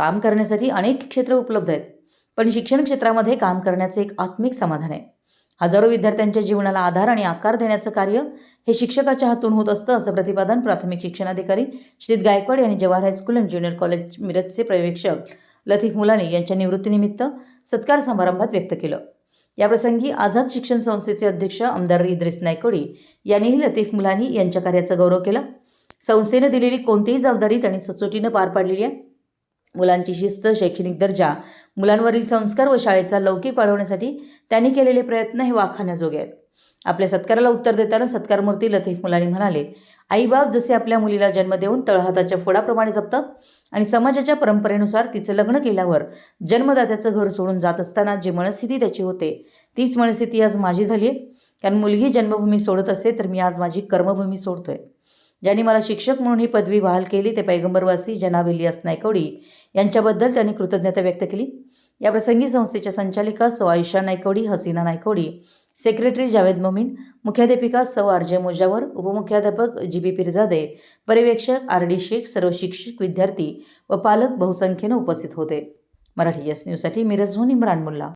काम करण्यासाठी अनेक क्षेत्र उपलब्ध आहेत. पण शिक्षण क्षेत्रामध्ये काम करण्याचे एक आत्मिक समाधान आहे. हजारो विद्यार्थ्यांच्या जीवनाला आधार आणि आकार देण्याचं कार्य हे शिक्षकाच्या हातून होत असतं असं प्रतिपादन प्राथमिक शिक्षणाधिकारी श्रीत गायकवाड यांनी जवाहर हायस्कूल आणि ज्युनियर कॉलेज मिरजचे पर्यवेक्षक लतीफ मुलानी यांच्या निवृत्तीनिमित्त सत्कार समारंभात व्यक्त केलं. याप्रसंगी आझाद शिक्षण संस्थेचे अध्यक्ष आमदार इद्रिस नायकोडी यांनीही लतीफ मुलानी यांच्या कार्याचा गौरव केला. संस्थेनं दिलेली कोणतीही जबाबदारी त्यांनी सचोटीनं पार पाडलेली आहे. मुलांची शिस्त शैक्षणिक दर्जा मुलांवरील संस्कार व शाळेचा लौकिक वाढवण्यासाठी त्यांनी केलेले प्रयत्न हे वाखाण्याजोगे आहेत. आपल्या सत्काराला उत्तर देताना सत्कारमूर्ती लतीफ मुलानी म्हणाले आईबाप जसे आपल्या मुलीला जन्म देऊन तळहाताच्या फोडाप्रमाणे जपतात आणि समाजाच्या परंपरेनुसार तिचं लग्न केल्यावर जन्मदात्याचं घर सोडून जात असताना जी मनस्थिती त्याची होते तीच मनस्थिती आज माझी झाली आहे कारण मुलगी जन्मभूमी सोडत असते तर मी आज माझी कर्मभूमी सोडतोय. ज्यांनी मला शिक्षक म्हणून ही पदवी बहाल केली ते पैगंबरवासी जनाब इलियास नायकवडी यांच्याबद्दल त्यांनी कृतज्ञता व्यक्त केली. याप्रसंगी संस्थेच्या संचालिका सौ आयुषा नायकवडी हसीना नायकवडी सेक्रेटरी जावेद मोमीन मुख्याध्यापिका सौ R J Mujawar उपमुख्याध्यापक G B Pirzade पर्यवेक्षक आर डी शेख सर्व शिक्षक विद्यार्थी व पालक बहुसंख्येनं उपस्थित होते. मराठी एस न्यूजसाठी मिरजहून इम्रान मुल्ला.